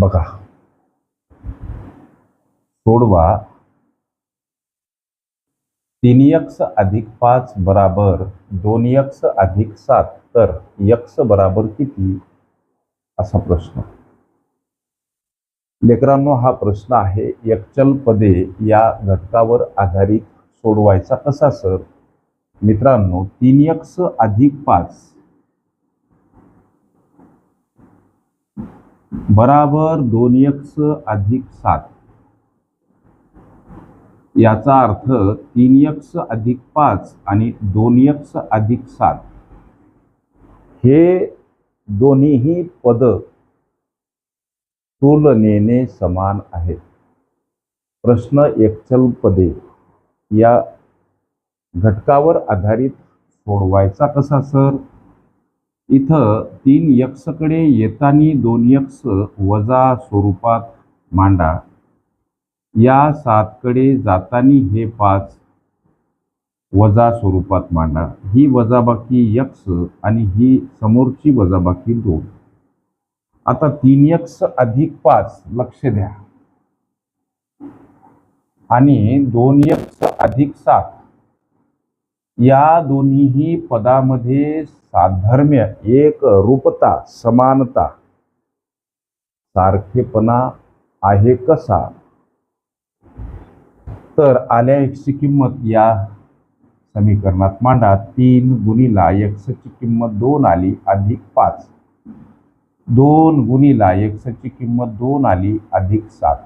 बघा. सोडवा. तीन यक्ष अधिक पाच बराबर दोन यक्ष अधिक सात. तर यक्ष बराबर किती? असा प्रश्न. लेकरांनो हा प्रश्न आहे एकचल पदे या घटकावर आधारित सोडवायचा कसा सर? मित्रांनो तीन यक्ष अधिक पाच बराबर दोन यक्स अधिक सात. याचा अर्थ तीन यक्स अधिक पाच आणि दोन यक्स अधिक सात. हे दोन्हीही पद तुलनेने समान आहेत. प्रश्न एकचल पदे या घटकावर आधारित सोडवायचा कसा सर? इथं तीन यक्षकडे येतानी दोन यक्ष वजा स्वरूपात मांडा. या सातकडे जातानी हे पाच वजा स्वरूपात मांडा. ही वजाबाकी यक्ष आणि ही समोरची वजाबाकी दोन. आता तीन यक्ष अधिक पाच लक्ष द्या. आणि दोन यक्ष अधिक सात. या दोन्हीही पदामध्ये साधर्म्य एक रूपता समानता. सारखेपणा आहे कसा? तर आल्या एक्सची किंमत या समीकरणात मांडा. तीन गुणीला एक्सची किंमत दोन आली अधिक पाच. दोन गुणीला एक्सची किंमत दोन आली अधिक सात.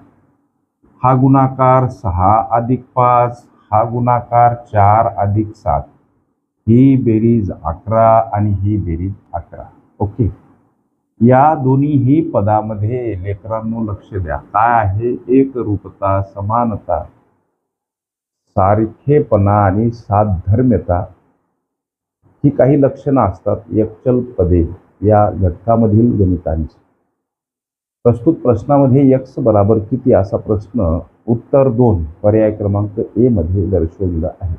हा गुणाकार सहा अधिक पाच. हा गुणाकार चार अधिक सात. ही बेरीज अकरा आणि ही बेरीज अकरा. ओके? या दोन्हीही पदामध्ये लेकरांनो लक्ष द्या. काय आहे? एकरूपता समानता सारखेपणा आणि साधर्म्यता. ही काही लक्षणं असतात. एकचल पदे या घटकामधील गणितांची. प्रस्तुत प्रश्नामध्ये यक्स बराबर किती असा प्रश्न उत्तर दोन पर्याय क्रमांक ए मध्ये दर्शवलेला आहे.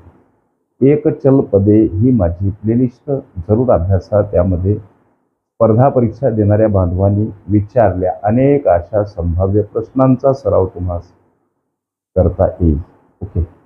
एक चल पदे ही माझी प्लेलिस्ट. जरूर अभ्यासा. त्यामध्ये स्पर्धा परीक्षा देणाऱ्या बांधवांनी विचारल्या अनेक अशा संभाव्य प्रश्नांचा सराव तुम्हाला करता येईल. ओके.